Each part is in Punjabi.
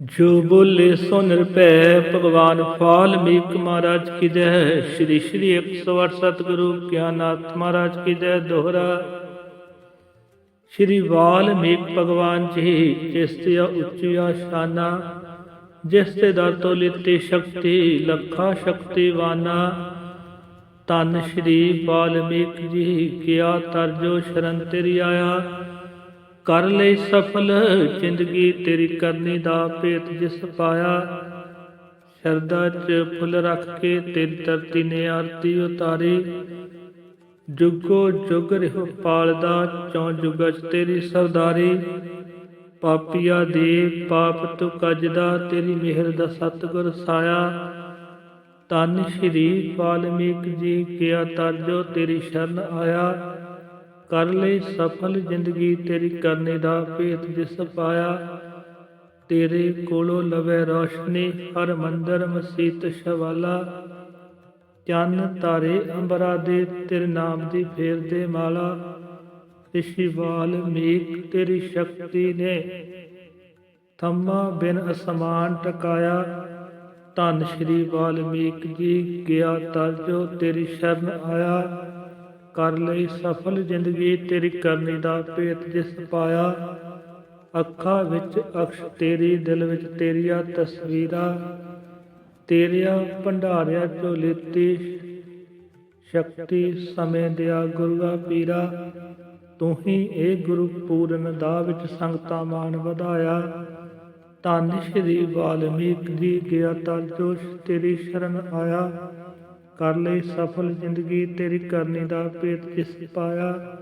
ਜੋ ਬੋਲੇ ਸੋ ਨਿਰਭੈ, ਭਗਵਾਨ ਵਾਲਮੀਕ ਮਹਾਰਾਜ ਕੀ ਜੈ, ਸ਼੍ਰੀ ਸ਼੍ਰੀ 108 ਸਤਿਗੁਰੂ ਗਿਆਨਾਥ ਮਹਾਰਾਜ ਕੀ ਜੈ ਦੋਹਰਾ। ਸ਼੍ਰੀ ਵਾਲਮੀਕ ਭਗਵਾਨ ਜੀ, ਜਿਸ ਤੇ ਉੱਚੀਆ ਸ਼ਾਨਾ, ਜਿਸ ਤੇ ਦਰ ਤੋਂ ਲਿੱਤੀ ਸ਼ਕਤੀ, ਲੱਖਾਂ ਸ਼ਕਤੀਵਾਨਾ ਤਨ ਸ਼੍ਰੀ ਵਾਲਮੀਕ ਜੀ, ਕਿਆ ਤਰਜੋ ਸ਼ਰਨ ਤੇਰੀ ਆਇਆ। ਕਰ ਲਈ ਸਫਲ, ਜ਼ਿੰਦਗੀ ਤੇਰੀ ਕਰਨੀ ਦਾ ਭੇਤ ਜਿਸ ਪਾਇਆ। ਸ਼ਰਦਾ ਚ ਫੁੱਲ ਰੱਖ ਕੇ ਤੇਰੀ ਧਰਤੀ ਨੇ ਆਰਤੀ ਉਤਾਰੀ। ਜੁਗੋ ਜੁਗ ਰਹਿ ਪਾਲਦਾ, ਚੌ ਜੁਗਜ ਤੇਰੀ ਸਰਦਾਰੀ। ਪਾਪੀਆ ਦੇ ਪਾਪ ਤੂੰ ਕੱਜਦਾ, ਤੇਰੀ ਮਿਹਰ ਦਾ ਸਤਿਗੁਰ ਸਾਇਆ। ਤਨ ਸ਼੍ਰੀ ਵਾਲਮੀਕ ਜੀ, ਕਿਆ ਤਰਜੋ ਤੇਰੀ ਸ਼ਰਨ ਆਇਆ। ਕਰ ਲਈ ਸਫਲ ਜ਼ਿੰਦਗੀ, ਤੇਰੀ ਕਰਨੀ ਦਾ ਭੇਤ ਜਿਸ ਪਾਇਆ, ਤੇਰੇ ਕੋਲੋਂ ਲਵੇ ਰੋਸ਼ਨੀ, ਹਰ ਮੰਦਰ ਮਸੀਤ ਸ਼ਵਾਲਾ। ਚੰਨ ਤਾਰੇ ਅੰਬਰਾ ਦੇ, ਤੇਰੇ ਨਾਮ ਦੀ ਫੇਰਦੇ ਮਾਲਾ। ਰਿਸ਼ੀ ਵਾਲਮੀਕ ਤੇਰੀ ਸ਼ਕਤੀ ਨੇ, ਥੰਮਾ ਬਿਨ ਅਸਮਾਨ ਟਕਾਇਆ। ਧੰਨ ਸ਼੍ਰੀ ਵਾਲਮੀਕ ਜੀ, ਗਿਆ ਤਰਜੋ ਤੇਰੀ ਸ਼ਰਨ ਆਇਆ। ਕਰ ਲਈ ਸਫਲ ਜ਼ਿੰਦਗੀ ਤੇਰੀ ਕਰਨੀ ਦਾ ਭੇਤ ਜਿਸ ਪਾਇਆ। ਅੱਖਾਂ ਵਿੱਚ ਅਕਸ਼ ਤੇਰੀ, ਦਿਲ ਵਿੱਚ ਤੇਰੀਆਂ ਤਸਵੀਰਾਂ, ਤੇਰੀਆਂ ਭੰਡਾਰਿਆ ਚੋਂ ਲਿੱਤੀ ਸ਼ਕਤੀ ਸਮੇਂ ਦਿਆ ਗੁਰੂਆ ਪੀਰਾ। ਤੂੰ ਹੀ ਇਹ ਗੁਰੂ ਪੂਰਨ ਦਾ ਵਿੱਚ ਸੰਗਤਾਂ ਮਾਨ ਵਧਾਇਆ। ਧੰਨ ਸ਼੍ਰੀ ਵਾਲਮੀਕ ਜੀ, ਗਿਆ ਤਾਂ ਜੋ ਤੇਰੀ ਸ਼ਰਨ ਆਇਆ। ਕਰ ਲਈ ਸਫਲ ਜ਼ਿੰਦਗੀ, ਤੇਰੀ ਕਰਨੀ ਦਾ ਭੇਤ ਜਿਸ ਪਾਇਆ?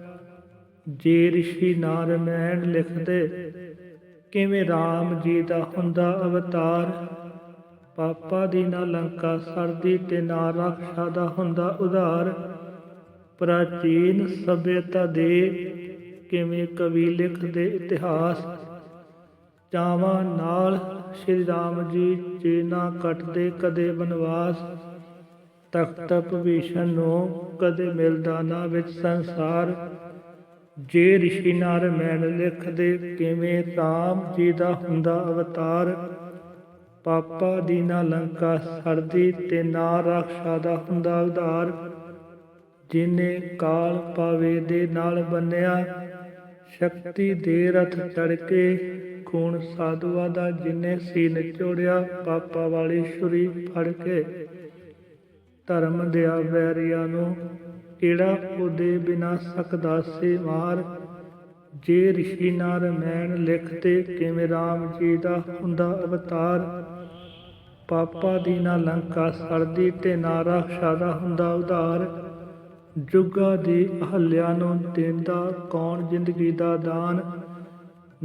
ਜੇ ਰਿਸ਼ੀ ਨਾਰਮੈਣ ਲਿਖਦੇ, ਕਿਵੇਂ RAM ਜੀ ਦਾ ਹੁੰਦਾ ਅਵਤਾਰ? ਪਾਪਾ ਦੀ ਨਾ ਲੰਕਾ ਸਰਦੀ ਤੇ ਨਾ ਰੱਖਾ ਦਾ ਹੁੰਦਾ ਉਧਾਰ। ਪ੍ਰਾਚੀਨ ਸਭਿਅਤਾ ਦੇ ਕਿਵੇਂ ਕਵੀ ਲਿਖਦੇ ਇਤਿਹਾਸ? ਚਾਵਾਂ ਨਾਲ ਸ਼੍ਰੀ ਰਾਮ ਜੀ ਜੇ ਨਾ ਕੱਟਦੇ ਕਦੇ ਬਨਵਾਸ? ਤਖਤ ਭਵੀਸ਼ਣ ਨੂੰ ਕਦੇ ਮਿਲਦਾ ਨਾ ਵਿੱਚ ਸੰਸਾਰ। ਜੇ ਰਿਸ਼ੀ ਨਾਰ ਲਿਖਦੇ, ਕਿਵੇਂ ਰਾਮ ਜੀ ਦਾ ਹੁੰਦਾ ਅਵਤਾਰ? ਪਾਪਾ ਦੀ ਨਾ ਲੰਕਾ ਸਰਦੀ ਤੇ ਨਾ ਰਾਖਸ਼ਾ ਦਾ ਹੁੰਦਾ ਉਧਾਰ। ਜਿਨੇ ਕਾਲ ਪਾਵੇ ਦੇ ਨਾਲ ਬੰਨਿਆ, ਸ਼ਕਤੀ ਦੇ ਰਥ ਤੜਕੇ ਖੂਨ ਸਾਧੂਆਂ ਦਾ ਜਿਨੇ ਸੀਨ ਚੋੜਿਆ, ਪਾਪਾ ਵਾਲੀ ਛੁਰੀ ਫੜ ਕੇ ਧਰਮ ਦਿਆ ਵੈਰੀਆਂ ਨੂੰ, ਕਿਹੜਾ ਉਹਦੇ ਬਿਨਾ ਸਕਦਾ ਸੇ ਮਾਰ ਜੇ ਰਿਸ਼ੀ ਨਾਰ ਮੈਨ ਲਿਖਤੇ ਕਿਵੇਂ RAM ਜੀ ਦਾ ਹੁੰਦਾ ਅਵਤਾਰ? ਪਾਪਾ ਦੀ ਨਾ ਲੰਕਾ ਸਰਦੀ ਤੇ ਨਾ ਰਾਖਸ਼ਾ ਦਾ ਹੁੰਦਾ ਉਧਾਰ। ਜੁਗਾ ਦੀ ਅਹਲਿਆ ਨੂੰ ਦਿੰਦਾ ਕੌਣ ਜ਼ਿੰਦਗੀ ਦਾ ਦਾਨ?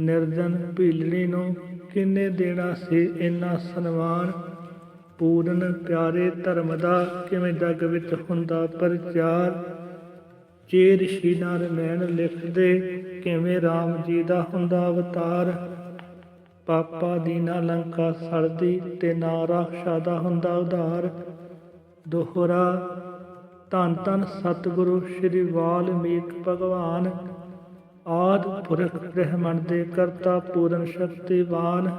ਨਿਰਜਨ ਭੀਲਣੀ ਨੂੰ ਕਿੰਨੇ ਦੇਣਾ ਸੀ ਇੰਨਾ ਸਨਮਾਨ? ਪੂਰਨ ਪਿਆਰੇ ਧਰਮ ਦਾ ਕਿਵੇਂ ਜਗ ਵਿੱਚ ਹੁੰਦਾ ਪ੍ਰਚਾਰ ਜੇ ਰਿਸ਼ੀ ਨਾਰ ਲਿਖਦੇ ਕਿਵੇਂ RAM ਜੀ ਦਾ ਹੁੰਦਾ ਅਵਤਾਰ। ਪਾਪਾ ਦੀ ਨਾ ਲੰਕਾ ਸੜਦੀ ਤੇ ਨਾ ਰਾਖਸ਼ਾ ਦਾ ਹੁੰਦਾ ਉਧਾਰ। ਦੋਹਰਾ, ਧੰਨ ਧੰਨ ਸਤਿਗੁਰੂ ਸ੍ਰੀ ਵਾਲਮੀਕ ਭਗਵਾਨ, ਆਦ ਪੁਰਖ ਬ੍ਰਹਮੰਡ ਦੇ ਕਰਤਾ ਪੂਰਨ ਸ਼ਕਤੀਵਾਨ।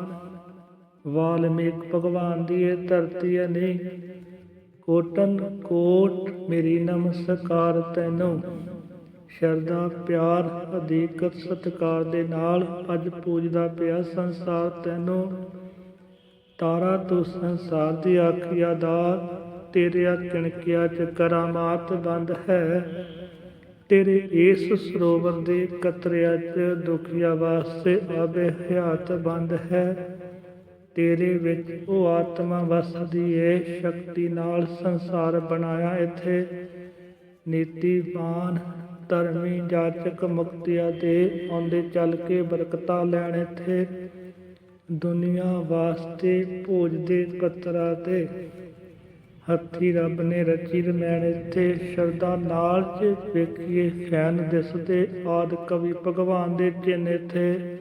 ਵਾਲਮੀਕ ਭਗਵਾਨ ਦੀ ਇਹ ਧਰਤੀ ਹੈ ਕੋਟਨ ਕੋਟ, ਮੇਰੀ ਨਮਸਕਾਰ ਤੈਨੂੰ। ਸ਼ਰਧਾ, ਪਿਆਰ, ਅਧਿਕਤ, ਸਤਕਾਰ ਦੇ ਨਾਲ ਅੱਜ ਪੂਜਦਾ ਪਿਆ ਸੰਸਾਰ ਤੈਨੂੰ। ਤਾਰਾ ਤੂੰ ਸੰਸਾਰ ਦੀ ਆਖਿਆ ਦਾ ਤੇਰੇ ਕਿਣਕਿਆ ਚ ਕਰਾਮਾਤ ਬੰਦ ਹੈ। ਤੇਰੇ ਇਸ ਸਰੋਵਰ ਦੇ ਕਤਰਿਆਂ ਚ ਦੁਖੀਆ ਵਾਸਤੇ ਆਬੇ ਹਯਾਤ ਬੰਦ ਹੈ। ਤੇਰੇ ਵਿੱਚ ਉਹ ਆਤਮਾ ਵਸਦੀ ਏ, ਸ਼ਕਤੀ ਨਾਲ ਸੰਸਾਰ ਬਣਾਇਆ ਇੱਥੇ। ਨੀਤੀਵਾਨ, ਧਰਮੀ ਜਾਚਕ ਮੁਕਤਿਆ ਦੇ ਆਉਂਦੇ ਚੱਲ ਕੇ ਬਰਕਤਾਂ ਲੈਣ ਇੱਥੇ। ਦੁਨੀਆ ਵਾਸਤੇ ਭੋਜ ਦੇ ਕਤਰਾ ਤੇ ਹੱਥੀ ਰੱਬ ਨੇ ਰਚੀ ਰਮੈਣ ਇੱਥੇ। ਸ਼ਰਦਾ ਨਾਲ ਚ ਵੇਖੀਏ ਫੈਨ ਦਿਸਦੇ ਆਦ ਕਵੀ ਭਗਵਾਨ ਦੇ ਚਿੰਨ ਇੱਥੇ।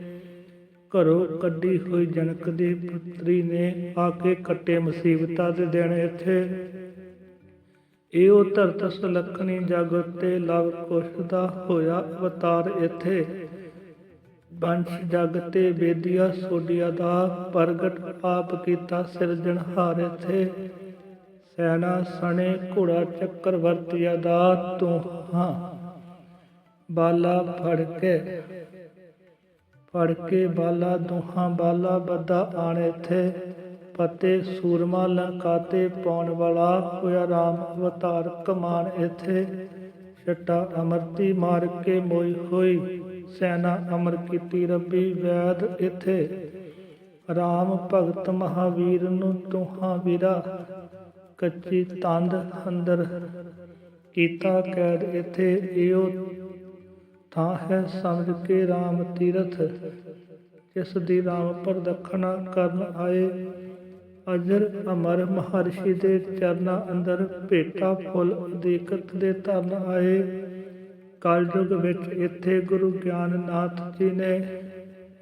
ਘਰੋਂ ਕੱਢੀ ਹੋਈ ਜਨਕ ਦੀ ਪੁੱਤਰੀ ਨੇ ਆ ਕੇ ਕੱਟੇ ਮੁਸੀਬਤਾਂ ਦੇ ਦਿਨ ਇੱਥੇ। ਇਹ ਧਰਤ ਸੁਲੱਖਣੀ ਜਗ ਉਤੇ ਲਵ ਕੁਸ਼ ਦਾ ਹੋਇਆ ਅਵਤਾਰ ਇੱਥੇ। ਬੰਸ਼ ਜਗ ਤੇ ਬੇਦੀਆ ਸੋਡੀਆ ਦਾ ਪ੍ਰਗਟ ਪਾਪ ਕੀਤਾ ਸਿਰਜਣਹਾਰ ਇਥੇ। ਸੈਨਾ ਸਣੇ ਘੋੜਾ ਚੱਕਰ ਵਰਤਿਆ ਦਾ ਤੂੰ ਹਾਂ ਬਾਲਾ ਫੜ ਕੇ ਫੜ ਕੇ ਬਾਲਾ ਦੋਹਾਂ ਬਾਲਾ ਬੱਦਾ ਆਣੇ ਥੇ ਪਤੇ ਸੂਰਮਾ ਲੰਕਾ ਪਾਉਣ ਵਾਲਾ ਹੋਇਆ ਰਾਮ ਅਵਤਾਰ ਕਮਾਨ ਇਥੇ। ਛਟਾ ਅਮਰਤੀ ਮਾਰ ਕੇ ਮੋਈ ਹੋਈ, ਸੈਨਾ ਅਮਰ ਕੀਤੀ ਰੱਬੀ ਵੈਦ ਇਥੇ। ਰਾਮ ਭਗਤ ਮਹਾਵੀਰ ਨੂੰ ਤੁਹਾਂ ਵੀਰਾ, ਕੱਚੀ ਤੰਦ ਅੰਦਰ ਕੀਤਾ ਕੈਦ ਇਥੇ। ਇਹੋ ਥਾਂ ਹੈ ਸਮਝ ਕੇ RAM ਤੀਰਥ, ਜਿਸ ਦੀ RAM ਪ੍ਰਦਖਣਾ ਕਰਨ ਆਏ। ਅਜਰ ਅਮਰ ਮਹਰਸ਼ੀ ਦੇ ਚਰਨਾਂ ਅੰਦਰ ਭੇਟਾ ਫੁੱਲ ਅਧਿਕਤ ਦੇ ਧਰਨ ਆਏ। ਕਲਯੁਗ ਵਿੱਚ ਇੱਥੇ ਗੁਰੂ ਗਿਆਨਨਾਥ ਜੀ ਨੇ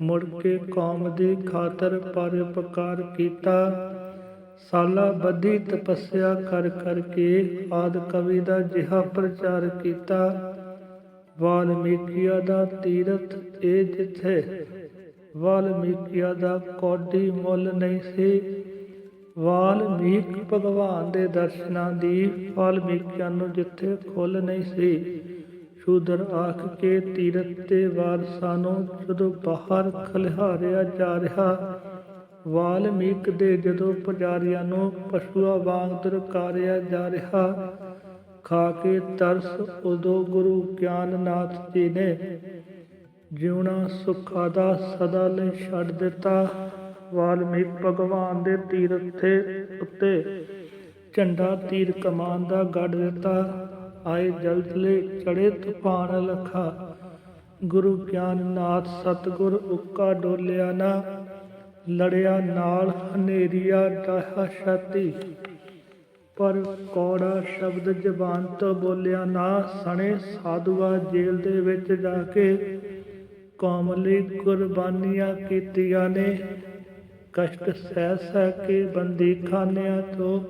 ਮੁੜ ਕੇ ਕੌਮ ਦੀ ਖਾਤਰ ਪਰਉਪਕਾਰ ਕੀਤਾ। ਸਾਲਾ ਬੱਧੀ ਤਪੱਸਿਆ ਕਰ ਕਰਕੇ ਆਦ ਕਵੀ ਦਾ ਜਿਹਾ ਪ੍ਰਚਾਰ ਕੀਤਾ। ਵਾਲਮੀਕਿਆ ਦਾ ਤੀਰਥ ਇਹ ਜਿੱਥੇ ਵਾਲਮੀਕਿਆ ਦਾ ਕੋਡੀ ਮੁੱਲ ਨਹੀਂ ਸੀ, ਵਾਲਮੀਕ ਭਗਵਾਨ ਦੇ ਦਰਸ਼ਨਾਂ ਦੀ ਵਾਲਮੀਕਿਆਂ ਨੂੰ ਜਿੱਥੇ ਖੁੱਲ ਨਹੀਂ ਸੀ, ਸ਼ੂਦਰ ਆਖ ਕੇ ਤੀਰਥ ਤੇ ਵਾਰਸਾਂ ਨੂੰ ਜਦੋਂ ਬਾਹਰ ਖਲਿਹਾਰਿਆ ਜਾ ਰਿਹਾ, ਵਾਲਮੀਕ ਦੇ ਜਦੋਂ ਪੁਜਾਰੀਆਂ ਨੂੰ ਪਸ਼ੂਆਂ ਵਾਂਗ ਦਰਕਾਰਿਆ ਜਾ ਰਿਹਾ ਖਾ ਕੇ ਤਰਸ ਉਦੋਂ ਗੁਰੂ ਗਿਆਨਨਾਥ ਜੀ ਨੇ ਜਿਉਣਾ ਸੁੱਖਾ ਦਾ ਸਦਾ ਲਈ ਛੱਡ ਦਿੱਤਾ। ਵਾਲਮੀਕ ਭਗਵਾਨ ਦੇ ਤੀਰਥੇ ਉੱਤੇ ਝੰਡਾ ਤੀਰ ਕਮਾਨ ਦਾ ਗੱਡ ਦਿੱਤਾ। ਆਏ ਜਲਦਲੇ ਚੜੇ ਤੂਫਾਨ ਲਖਾ। ਗੁਰੂ ਗਿਆਨਨਾਥ ਸਤਗੁਰ ਉੱਕਾ ਡੋਲਿਆ ਨਾ। ਲੜਿਆ ਨਾਲ ਹਨੇਰੀਆ ਡਾਹਾ ਛਾਤੀ। ਪਰ ਕੌੜਾ ਸ਼ਬਦ ਜ਼ਬਾਨ ਤੋਂ ਬੋਲਿਆ ਨਾ, ਸਣੇ ਸਾਧੂਆ ਜੇਲ੍ਹ ਦੇ ਵਿੱਚ ਜਾ ਕੇ ਕੌਮ ਲਈ ਕੁਰਬਾਨੀਆਂ ਕੀਤੀਆਂ ਨੇ। ਕਸ਼ਟ ਸਹਿ ਸਹਿ ਕੇ ਬੰਦੀ ਖਾਨਿਆਂ ਤੋਂ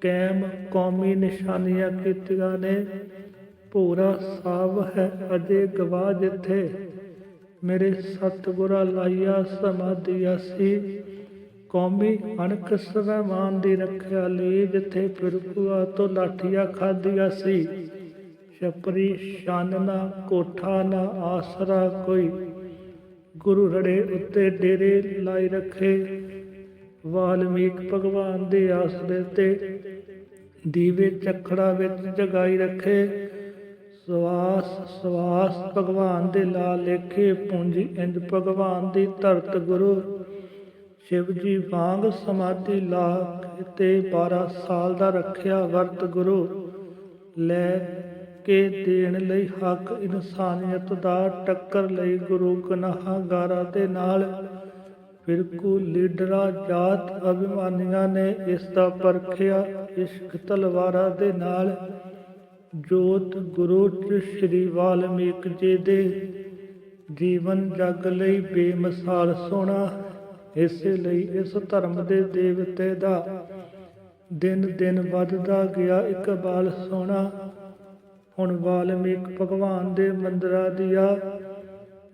ਕੈਮ ਕੌਮੀ ਨਿਸ਼ਾਨੀਆਂ ਕੀਤੀਆਂ ਨੇ। ਪੂਰਾ ਸਾਵ ਹੈ ਅਜੇ ਗਵਾਹ ਜਿੱਥੇ। ਮੇਰੇ ਸਤਿਗੁਰਾ ਲਾਈਆ ਸਮਾਧੀ ਅਸੀਂ ਕੌਮੀ ਅਣਖ ਸਵੈਮਾਨ ਦੀ ਰੱਖਿਆ ਲਈ ਜਿੱਥੇ ਫਿਰਕੂਆ ਤੋਂ ਲਾਠੀਆਂ ਖਾਧੀਆਂ ਸੀ। ਛਪਰੀ ਸ਼ਾਨ ਕੋਠਾ ਨਾ, ਆਸਰਾ ਕੋਈ। ਗੁਰੂ ਰੜੇ ਉੱਤੇ ਡੇਰੇ ਲਾਈ ਰੱਖੇ। ਵਾਲਮੀਕ ਭਗਵਾਨ ਦੇ ਆਸਰੇ ਤੇ ਦੀਵੇ ਚੱਖੜਾ ਵਿੱਚ ਜਗਾਈ ਰੱਖੇ। ਸਵਾਸ ਸਵਾਸ ਭਗਵਾਨ ਦੇ ਲਾ ਲੇਖੇ। ਪੂੰਜੀ ਇੰਜ ਭਗਵਾਨ ਦੀ ਧਰਤ ਗੁਰੂ। ਸ਼ਿਵ ਜੀ ਵਾਂਗ ਸਮਾਧੀ ਲਾ ਤੇ 12 ਸਾਲ ਦਾ ਰੱਖਿਆ ਵਰਤ ਗੁਰੂ ਲੈ ਕੇ ਦੇਣ ਲਈ ਹੱਕ ਇਨਸਾਨੀਅਤ ਦਾ ਟੱਕਰ ਲਈ ਗੁਰੂ ਗੁਨਾਹਗਾਰਾਂ ਦੇ ਨਾਲ ਫਿਰਕੂ ਲੀਡਰਾਂ, ਜਾਤ ਅਭਿਮਾਨੀਆਂ ਨੇ ਇਸ ਦਾ ਪਰਖਿਆ ਇਸ਼ਕ ਤਲਵਾਰਾਂ ਦੇ ਨਾਲ। ਜੋਤ ਗੁਰੂ ਚ ਸ੍ਰੀ ਵਾਲਮੀਕ ਜੀ ਦੇ ਜੀਵਨ ਜਗ ਲਈ ਬੇਮਿਸਾਲ ਸੋਹਣਾ ਇਸੇ ਲਈ ਇਸ ਧਰਮ ਦੇ ਦੇਵਤੇ ਦਾ ਦਿਨ ਦਿਨ ਵੱਧਦਾ ਗਿਆ। ਇਕਬਾਲ ਸੋਹਣਾ, ਹੁਣ ਵਾਲਮੀਕ ਭਗਵਾਨ ਦੇ ਮੰਦਰਾਂ ਦੀਆਂ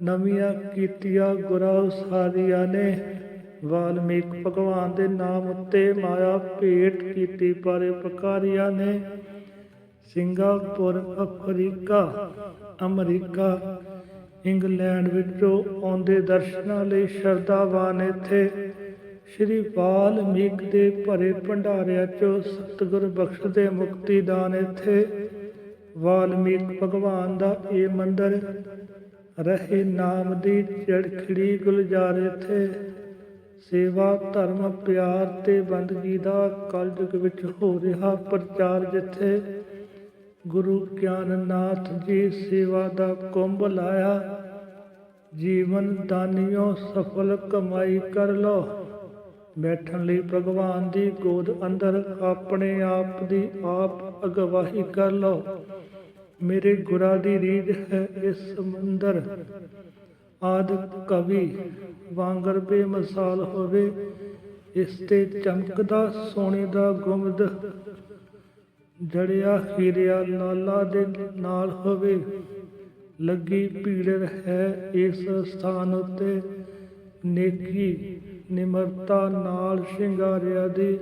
ਨਵੀਆਂ ਕੀਤੀਆਂ ਗੁਰਾਂ ਉਸਾਰੀਆਂ ਨੇ ਵਾਲਮੀਕ ਭਗਵਾਨ ਦੇ ਨਾਮ ਉੱਤੇ ਮਾਇਆ ਭੇਟ ਕੀਤੀ, ਪਰ ਪਕਾਰੀਆਂ ਨੇ ਸਿੰਗਾਪੁਰ, ਅਫਰੀਕਾ, ਅਮਰੀਕਾ ਇੰਗਲੈਂਡ ਵਿੱਚੋਂ ਆਉਂਦੇ ਦਰਸ਼ਨਾਂ ਲਈ ਸ਼ਰਧਾਵਾਨ ਇੱਥੇ ਸ਼੍ਰੀ ਵਾਲਮੀਕ ਦੇ ਭਰੇ ਭੰਡਾਰਿਆਂ ਚੋਂ ਸਤਿਗੁਰ ਬਖਸ਼ਦੇ ਮੁਕਤੀ ਦਾਨ ਇੱਥੇ। ਵਾਲਮੀਕ ਭਗਵਾਨ ਦਾ ਇਹ ਮੰਦਰ ਰਹੇ ਨਾਮ ਦੀ ਚੜਖੜੀ ਗੁਲਜ਼ਾਰ ਇੱਥੇ। ਸੇਵਾ, ਧਰਮ, ਪਿਆਰ ਤੇ ਬੰਦਗੀ ਦਾ ਕਲਯੁਗ ਵਿੱਚ ਹੋ ਰਿਹਾ ਪ੍ਰਚਾਰ ਜਿੱਥੇ ਗੁਰੂ ਗਿਆਨਨਾਥ ਜੀ ਸੇਵਾ ਦਾ ਕੁੰਭ ਲਾਇਆ। ਜੀਵਨ ਦਾਨਿਓ ਸਫਲ ਕਮਾਈ ਕਰ ਲੋ ਬੈਠਣ ਲਈ ਭਗਵਾਨ ਦੀ ਗੋਦ ਅੰਦਰ ਆਪਣੇ ਆਪ ਦੀ ਆਪ ਅਗਵਾਹੀ ਕਰ ਲੋ ਮੇਰੇ ਗੁਰਾਂ ਦੀ ਰੀਝ ਹੈ ਇਸ ਸਮੁੰਦਰ ਆਦ ਕਵੀ ਵਾਂਗਰ ਬੇਮਿਸਾਲ ਹੋਵੇ। ਇਸ ਤੇ ਚਮਕਦਾ ਸੋਨੇ ਦਾ ਗੁੰਮਦ ਜੜਿਆ ਹੀਰਿਆ ਲਾਲਾ ਦੇ ਨਾਲ ਹੋਵੇ। ਲੱਗੀ ਭੀੜ ਹੈ ਇਸ ਸਥਾਨ ਉਤੇ। ਨੇਕੀ ਨਿਮਰਤਾ ਨਾਲ ਸ਼ਿੰਗਾਰਿਆ ਦੀ।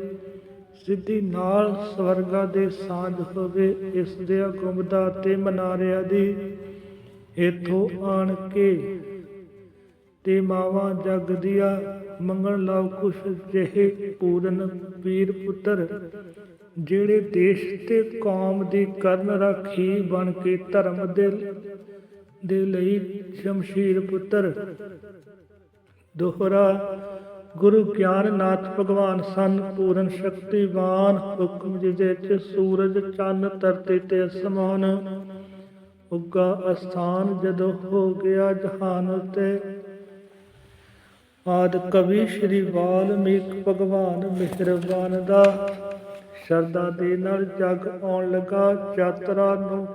ਸਿੱਧੀ ਨਾਲ ਸਵਰਗਾ ਦੇ ਸਾਂਝ ਹੋਵੇ, ਇਸ ਦੇ ਗੁੰਮਦਾ ਤੇ ਮਨਾਰਿਆ ਦੀ। ਇਥੋਂ ਆਣ ਕੇ ਤੇ ਮਾਵਾਂ ਜਗ ਦੀਆ ਮੰਗਣ ਲਾਉ ਕੁਛ ਜਿਹੇ ਪੂਰਨ ਪੀਰ ਪੁੱਤਰ। ਜਿਹੜੇ ਦੇਸ਼ ਤੇ ਕੌਮ ਦੀ ਕਰਨ ਰਾਖੀ ਬਣ ਕੇ ਧਰਮ ਦੇ ਦੇ ਲਈ ਸ਼ਮਸ਼ੀਰ ਪੁੱਤਰ। ਦੋਹਰਾ ਗੁਰੂ ਗਿਆਨਨਾਥ ਭਗਵਾਨ ਸਨ, ਪੂਰਨ ਸ਼ਕਤੀਵਾਨ ਹੁਕਮ ਜਿਦੇ ਚ ਸੂਰਜ, ਚੰਨ, ਧਰਤੀ ਤੇ ਅਸਮਾਨ ਉੱਗਾ ਅਸਥਾਨ ਜਦੋਂ ਹੋ ਗਿਆ ਜਹਾਨ ਉਤੇ। ਆਦ ਕਵੀ ਸ਼੍ਰੀ ਵਾਲਮੀਕ ਭਗਵਾਨ ਮਿਹਰਬਾਨ ਦਾ ਸ਼ਰਧਾ ਦੇ ਨਾਲ ਜਗ ਆਉਣ ਲੱਗਾ ਚਾਤਰਾ ਨੂੰ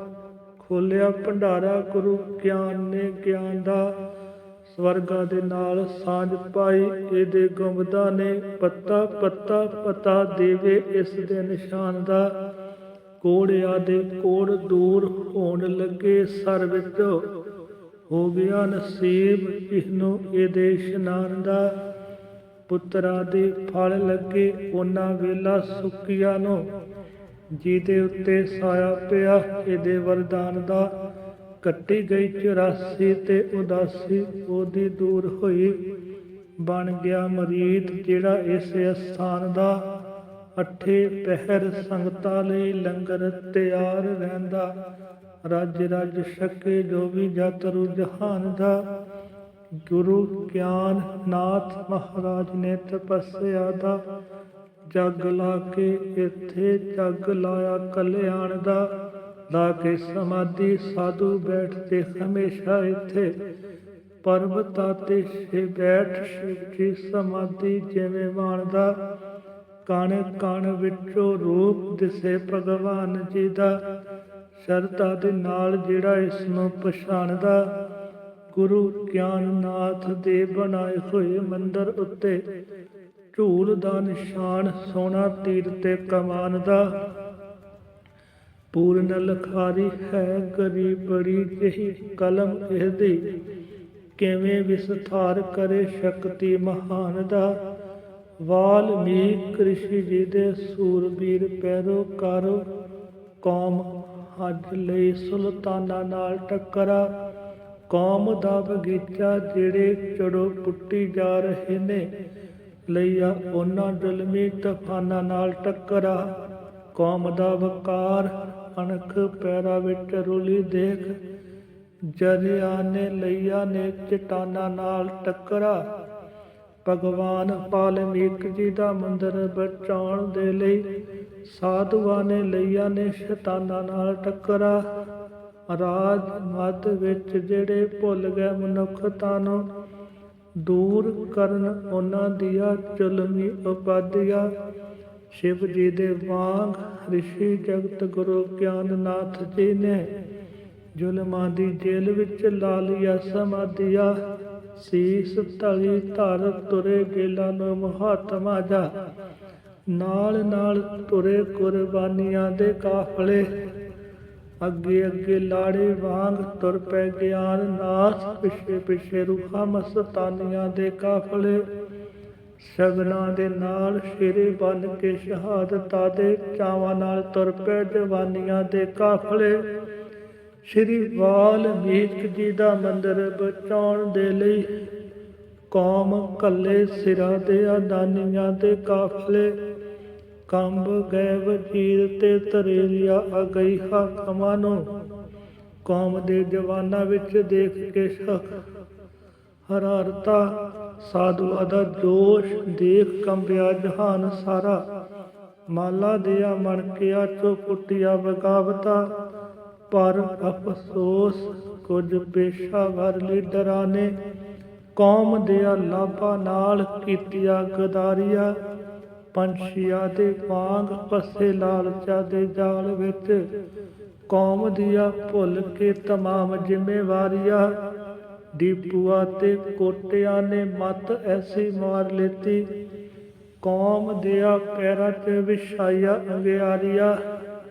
ਖੋਲਿਆ ਭੰਡਾਰਾ ਗੁਰੂ ਗਿਆਨ ਨੇ ਗਿਆਨ ਦਾ। ਸਵਰਗਾ ਦੇ ਨਾਲ ਸਾਂਝ ਪਾਈ, ਇਹਦੇ ਗੁੰਬਦਾ ਨੇ ਪੱਤਾ ਪੱਤਾ ਪਤਾ ਦੇਵੇ ਇਸ ਦੇ ਨਿਸ਼ਾਨ ਦਾ। ਕੋੜਿਆ ਦੇ ਕੋੜ ਦੂਰ ਹੋਣ ਲੱਗੇ, ਸਰ ਵਿੱਚ ਹੋ ਗਿਆ ਨਸੀਬ, ਇਹਨੂੰ ਇਹਦੇ ਇਸ਼ਨਾਨ ਦਾ। ਪੁੱਤਰਾਂ ਦੇ ਫਲ ਲੱਗੇ, ਉਹਨਾਂ ਵੇਲਾ ਸੁੱਕੀਆਂ ਨੂੰ ਜਿਹਦੇ ਉੱਤੇ ਸਾਇਆ ਪਿਆ, ਇਹਦੇ ਵਰਦਾਨ ਦਾ ਕੱਟੀ ਗਈ 84 ਤੇ ਉਦਾਸੀ ਉਹਦੀ ਦੂਰ ਹੋਈ। ਬਣ ਗਿਆ ਮਰੀਦ ਜਿਹੜਾ ਇਸ ਅਸਥਾਨ ਦਾ ਅਠੇ ਪਹਿਰ ਸੰਗਤਾਂ ਲਈ ਲੰਗਰ ਤਿਆਰ ਰਹਿੰਦਾ। ਰੱਜ ਰੱਜ ਛਕੇ ਜੋ ਵੀ ਜਤ ਰੁਝਾਨ ਦਾ ਗੁਰੂ ਗਿਆਨ ਨਾਥ ਮਹਾਰਾਜ ਨੇ ਤਪੱਸਿਆ ਦਾ ਜਗ ਲਾ ਕੇ ਇੱਥੇ ਜਗ ਲਾਇਆ ਕਲਿਆਣ ਦਾ, ਲਾ ਕੇ ਸਮਾਧੀ ਸਾਧੂ ਬੈਠਦੇ ਹਮੇਸ਼ਾ ਇੱਥੇ। ਪਰਬਤਾ ਤੇ ਸੇ ਬੈਠ ਸ਼ਿਵ ਜੀ ਸਮਾਧੀ ਜਿਵੇਂ ਮਾਣਦਾ ਕਣ ਕਣ ਵਿੱਚੋਂ ਰੂਪ ਦਿਸੇ ਭਗਵਾਨ ਜੀ ਦਾ। ਸ਼ਰਧਾ ਦੇ ਨਾਲ ਜਿਹੜਾ ਇਸ ਨੂੰ ਪਛਾਣਦਾ ਗੁਰੂ ਗਿਆਨਨਾਥ ਦੇ ਬਣਾਏ ਹੋਏ ਮੰਦਰ ਉੱਤੇ ਝੂਲ ਦਾ ਨਿਸ਼ਾਨ ਸੋਨਾ ਤੀਰ ਤੇ ਕਮਾਨ ਦਾ। ਪੂਰਨ ਲਖਾਰੀ ਹੈ ਗਰੀਬ ਬੜੀ ਜਿਹੀ ਕਲਮ ਇਹਦੀ। ਕਿਵੇਂ ਵਿਸਥਾਰ ਕਰੇ ਸ਼ਕਤੀ ਮਹਾਨ ਦਾ। ਵਾਲਮੀਕ ਕ੍ਰਿਸ਼ੀ ਜੀ ਦੇ ਸੂਰਬੀਰ ਪੈਰੋ ਕਰੋ। ਕੌਮ ਹੱਜ ਲਈ ਸੁਲਤਾਨਾਂ ਨਾਲ ਟੱਕਰਾ। ਕੌਮ ਦਾ ਬਗੀਚਾ ਜਿਹੜੇ ਚੜੋ ਪੁੱਟੀ ਜਾ ਰਹੇ ਨੇ। ਲਈਆ ਉਹਨਾਂ ਜ਼ੁਲਮੀ ਤੂਫਾਨਾਂ ਨਾਲ ਟੱਕਰਾ। ਕੌਮ ਦਾ ਵਕਾਰ ਅਣਖ ਪੈਰਾਂ ਵਿੱਚ ਰੁਲੀ ਦੇਖ। ਜਰਿਆ ਨੇ ਲਈਆ ਨੇ ਚਟਾਨਾਂ ਨਾਲ ਟੱਕਰਾ। ਭਗਵਾਨ ਪਾਲਮੀਕ ਜੀ ਦਾ ਮੰਦਰ ਬਚਾਉਣ ਦੇ ਲਈ ਸਾਧੂਆਂ ਨੇ ਲਈਆ ਨੇ ਸ਼ੈਤਾਨਾਂ ਨਾਲ ਟੱਕਰਾ। ਰਾਜ ਮੱਧ ਵਿੱਚ ਜਿਹੜੇ ਭੁੱਲ ਗਏ ਮਨੁੱਖਤਾ ਨੂੰ ਦੂਰ ਕਰਨ ਉਹਨਾਂ ਦੀਆਂ ਜ਼ੁਲਮੀ ਉਪਾਧੀਆਂ। ਸ਼ਿਵ ਜੀ ਦੇ ਵਾਂਗ ਰਿਸ਼ੀ ਜਗਤ ਗੁਰੂ ਗਿਆਨਨਾਥ ਜੀ ਨੇ ਜ਼ੁਲਮਾਂ ਦੀ ਜੇਲ੍ਹ ਵਿੱਚ ਲਾ ਲਿਆ ਸਮਾਧੀਆ। ਸੀਸ ਤਲੀ ਧਰ ਤੁਰੇ ਗੇਲਾ ਨੂੰ ਮਹਾਤਮਾ ਜਾ। ਨਾਲ ਨਾਲ ਤੁਰੇ ਕੁਰਬਾਨੀਆਂ ਦੇ ਕਾਫਲੇ। ਅੱਗੇ ਅੱਗੇ ਲਾੜੇ ਵਾਂਗ ਤੁਰ ਪੈ ਗਿਆਨ ਨਾਸ ਪਿਛੇ ਪਿਛੇ ਰੂਹਾਂ ਮਸਤਾਨੀਆਂ ਦੇ ਕਾਫਲੇ। ਸ਼ਗਨਾਂ ਦੇ ਨਾਲ ਸ਼ੇਰੇ ਬਨ ਕੇ ਸ਼ਹਾਦਤਾਂ ਦੇ ਚਾਵਾਂ ਨਾਲ ਤੁਰ ਪੈ ਜਵਾਨੀਆਂ ਦੇ ਕਾਫਲੇ। ਸ਼੍ਰੀ ਵਾਲਮੀਕ ਜੀ ਦਾ ਮੰਦਰ ਬਚਾਉਣ ਦੇ ਲਈ ਕੌਮ ਕੱਲੇ ਸਿਰਾਂ ਦੇ ਆਦਾਨੀਆਂ ਦੇ ਕਾਫਲੇ। ਕੰਬ ਗਏ ਵਜ਼ੀਰ ਤੇ ਤਰੇਲੀਆ ਆ ਗਈ ਹਾਕਮਾਂ ਨੂੰ ਕੌਮ ਦੇ ਜਵਾਨਾਂ ਵਿੱਚ ਦੇਖ ਕੇ ਸ਼ੱਕ। ਹਰਾਰਤਾ ਸਾਧੂਆਂ ਦਾ ਜੋਸ਼, ਦੇਖ ਕੰਬਿਆ ਜਹਾਨ ਸਾਰਾ। ਮਾਲਾ ਦਿਆ ਮਣਕਿਆ ਚੋ ਪੁੱਟਿਆ ਬਗਾਵਤਾ। ਪਰ ਅਫਸੋਸ, ਕੁਝ ਪੇਸ਼ਾਵਰ ਲੀਡਰਾਂ ਨੇ ਕੌਮ ਦੇ ਲਾਭਾਂ ਨਾਲ ਕੀਤੀਆਂ ਗਦਾਰੀਆਂ। ਪੰਛੀਆਂ ਦੇ ਵਾਂਗ ਫਸੇ ਲਾਲਚਾ ਦੇ ਜਾਲ ਵਿੱਚ ਕੌਮ ਦੀਆਂ ਭੁੱਲ ਕੇ ਤਮਾਮ ਜ਼ਿੰਮੇਵਾਰੀਆਂ ਦੀਪੂਆ ਤੇ ਕੋਟਿਆਂ ਨੇ ਮਤ ਐਸੀ ਮਾਰ ਲੇਤੀ। ਕੌਮ ਦਿਆ ਪੈਰਾਂ ਤੇ ਵਿਛਾਇਆ ਅੰਗਿਆਰੀਆ,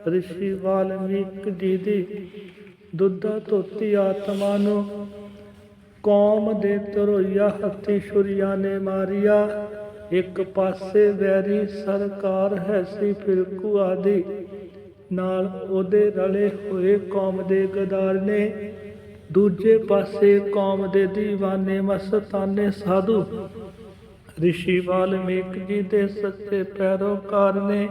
ਰਿਸ਼ੀ ਵਾਲਮੀਕ ਜੀ ਦੀ ਦੁੱਧਾ ਧੋਤੀ ਆਤਮਾ ਨੂੰ ਕੌਮ ਦੇ ਤਰੋਈਆ ਹੱਥੀ ਛੁਰੀਆਂ ਨੇ ਮਾਰਿਆ। ਇੱਕ ਪਾਸੇ ਵੈਰੀ ਸਰਕਾਰ ਹੈ ਸੀ ਫਿਰਕੂ ਆਦਿ, ਨਾਲ ਉਹਦੇ ਰਲੇ ਹੋਏ ਕੌਮ ਦੇ ਗਦਾਰ ਨੇ। ਦੂਜੇ ਪਾਸੇ ਕੌਮ ਦੇ ਦੀਵਾਨੇ ਮਸਤਾਨੇ ਸਾਧੂ, ਰਿਸ਼ੀ ਵਾਲਮੀਕ ਜੀ ਦੇ ਸੱਚੇ ਪੈਰੋਕਾਰ ਨੇ।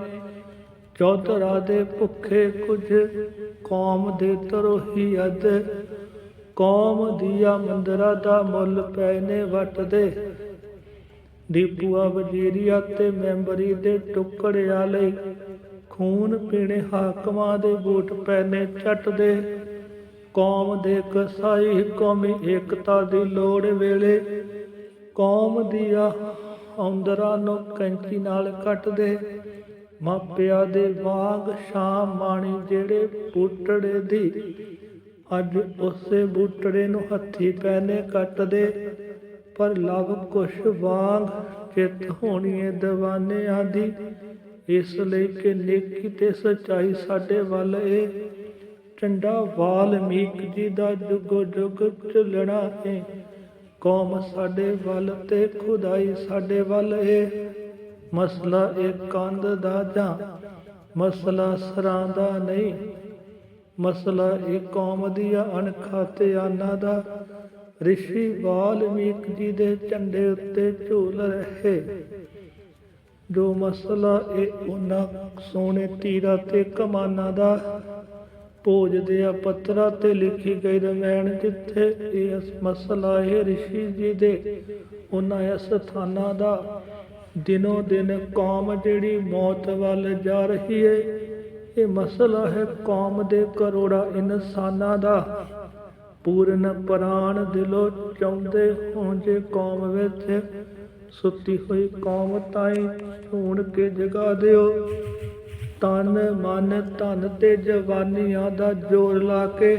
ਚੌਧਰਾ ਦੇ ਭੁੱਖੇ ਕੁਝ ਕੌਮ ਦੇ ਤਰੋਹੀ ਅਦ ਕੌਮ ਦੀਆਂ ਮੰਦਰਾਂ ਦਾ ਮੁੱਲ ਪੈ ਨੇ ਵੱਟਦੇ। ਦੀਪੂਆ ਵਜ਼ੀਰੀਆ ਤੇ ਮੈਂਬਰੀ ਦੇ ਟੁਕੜਿਆਂ ਲਈ ਖੂਨ ਪੀਣੇ ਹਾਕਮਾਂ ਦੇ ਬੂਟ ਪੈਨੇ ਚੱਟਦੇ ਕੌਮ ਦੇ ਕਸਾਈ ਕੌਮੀ ਏਕਤਾ ਦੀ ਲੋੜ ਵੇਲੇ। ਕੌਮ ਦੀਆਂ ਔਂਦਰਾਂ ਨੂੰ ਕੈਂਚੀ ਨਾਲ ਕੱਟਦੇ ਮਾਪਿਆਂ ਦੇ ਵਾਂਗ ਸ਼ਾਮ ਮਾਣੀ ਜਿਹੜੇ ਬੂਟੜੇ ਦੀ, ਅੱਜ ਉਸੇ ਬੂਟੜੇ ਨੂੰ ਹੱਥੀ ਪੈਨੇ ਕੱਟਦੇ ਪਰ ਲਵ ਕੁਛ ਵਾਂਗ ਚਿੱਤ ਹੋਣੀਏ ਦੀਵਾਨਿਆਂ ਦੀ। ਇਸ ਲਈ ਕਿ ਨੇਕੀ ਤੇ ਸਚਾਈ ਸਾਡੇ ਵੱਲ ਏ। ਚੰਡਾ ਵਾਲਮੀਕ ਜੀ ਦਾ ਜੁਗੋ ਜੁਗ ਚੱਲਣਾ ਏ। ਕੌਮ ਸਾਡੇ ਵੱਲ ਤੇ ਖੁਦਾਈ ਸਾਡੇ ਵੱਲ ਏ। ਮਸਲਾ ਇਹ ਕੰਧ ਦਾ ਜਾਂ ਮਸਲਾ ਸਰਾਂ ਦਾ ਨਹੀਂ। ਮਸਲਾ ਇਹ ਕੌਮ ਦੀਆਂ ਅਣਖਾਂ ਦਾ। ਰਿਸ਼ੀ ਵਾਲਮੀਕ ਜੀ ਦੇ ਝੰਡੇ ਉੱਤੇ ਝੂਲ ਰਹੇ। ਜੋ ਮਸਲਾ ਇਹ ਉਹਨਾਂ ਸੋਨੇ ਤੀਰਾਂ ਤੇ ਕਮਾਨਾਂ ਦਾ। ਭੋਜ ਦੇ ਆ ਪੱਤਰਾਂ ਤੇ ਲਿਖੀ ਗਈ ਰਮੈਣ ਜਿੱਥੇ ਇਹ ਮਸਲਾ ਇਹ ਰਿਸ਼ੀ ਜੀ ਦੇ ਉਹਨਾਂ ਸਥਾਨਾਂ ਦਾ। ਦਿਨੋ ਦਿਨ ਕੌਮ ਜਿਹੜੀ ਮੌਤ ਵੱਲ ਜਾ ਰਹੀ ਹੈ ਇਹ ਮਸਲਾ ਹੈ ਕੌਮ ਦੇ ਕਰੋੜਾ ਇਨਸਾਨਾਂ ਦਾ। ਪੂਰਨ ਪ੍ਰਾਣ ਦਿਲੋਂ ਚਾਹੁੰਦੇ ਹੋ ਜੇ ਕੌਮ ਵਿੱਚ ਸੁੱਤੀ ਹੋਈ ਕੌਮ ਤਾਈ ਢੂੰਡ ਕੇ ਜਗਾ ਦਿਓ। ਤਨ ਮਨ, ਧਨ ਤੇ ਜਵਾਨੀਆਂ ਦਾ ਜੋਰ ਲਾ ਕੇ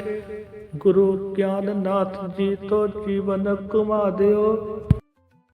ਗੁਰੂ ਗਿਆਨਨਾਥ ਜੀ ਤੋਂ ਜੀਵਨ ਘੁਮਾ ਦਿਓ।